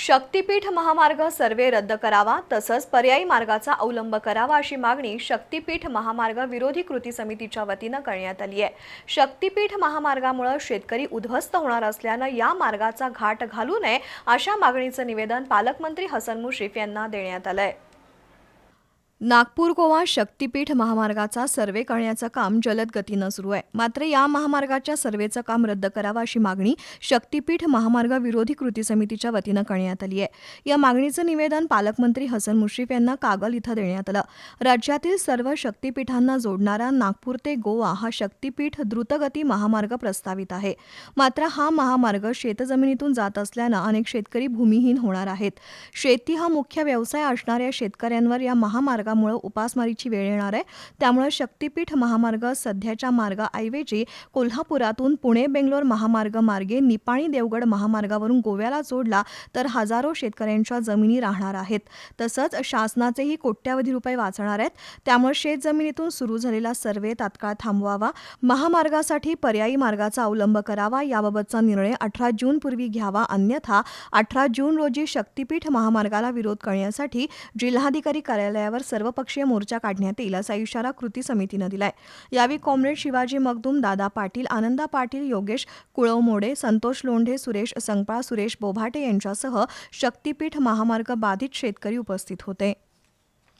शक्तीपीठ महामार्ग सर्वे रद्द करावा तसंच पर्यायी मार्गाचा अवलंब करावा अशी मागणी शक्तीपीठ महामार्ग विरोधी कृती समितीच्या वतीनं करण्यात आली आहे. शक्तीपीठ महामार्गामुळे शेतकरी उद्ध्वस्त होणार असल्यानं या मार्गाचा घाट घालू नये अशा मागणीचं निवेदन पालकमंत्री हसन मुश्रीफ यांना देण्यात आलं आहे नागपूर गोवा शक्तीपीठ महामार्गाचा सर्वे करण्याचं काम जलद गतीनं सुरू आहे. मात्र या महामार्गाच्या सर्वेचं काम रद्द करावं अशी मागणी शक्तीपीठ महामार्ग विरोधी कृती समितीच्या वतीनं करण्यात आली आहे. या मागणीचं निवेदन पालकमंत्री हसन मुश्रीफ यांना कागल इथं देण्यात आलं. राज्यातील सर्व शक्तीपीठांना जोडणारा नागपूर ते गोवा हा शक्तीपीठ द्रुतगती महामार्ग प्रस्तावित आहे. मात्र हा महामार्ग शेतजमिनीतून जात असल्यानं अनेक शेतकरी भूमिहीन होणार आहेत. शेती हा मुख्य व्यवसाय असणाऱ्या शेतकऱ्यांवर या महामार्ग महामार्गामुळे उपासमारीची वेळ येणार आहे. त्यामुळे शक्तीपीठ महामार्ग सध्याच्या मार्गाऐवजी कोल्हापुरातून पुणे बेंगलोर महामार्ग मार्गे निपाणी देवगड महामार्गावरून गोव्याला जोडला तर हजारो शेतकऱ्यांच्या जमिनी राहणार आहेत. तसंच शासनाचेही कोट्यावधी रुपये वाचणार आहेत. त्यामुळे शेतजमिनीतून सुरू झालेला सर्वे तात्काळ थांबवावा. महामार्गासाठी पर्यायी मार्गाचा अवलंब करावा याबाबतचा निर्णय अठरा जूनपूर्वी घ्यावा. अन्यथा अठरा जून रोजी शक्तीपीठ महामार्गाला विरोध करण्यासाठी जिल्हाधिकारी कार्यालयावर सर्वपक्षीय मोर्चा काढण्यात येईल असा इशारा कृती समितीनं दिलाय. यावेळी कॉम्रेड शिवाजी मगदूम दादा पाटील आनंदा पाटील योगेश कुळवमोडे संतोष लोंढे सुरेश संकपाळ सुरेश बोभाटे यांच्यासह शक्तीपीठ महामार्ग बाधित शेतकरी उपस्थित होते.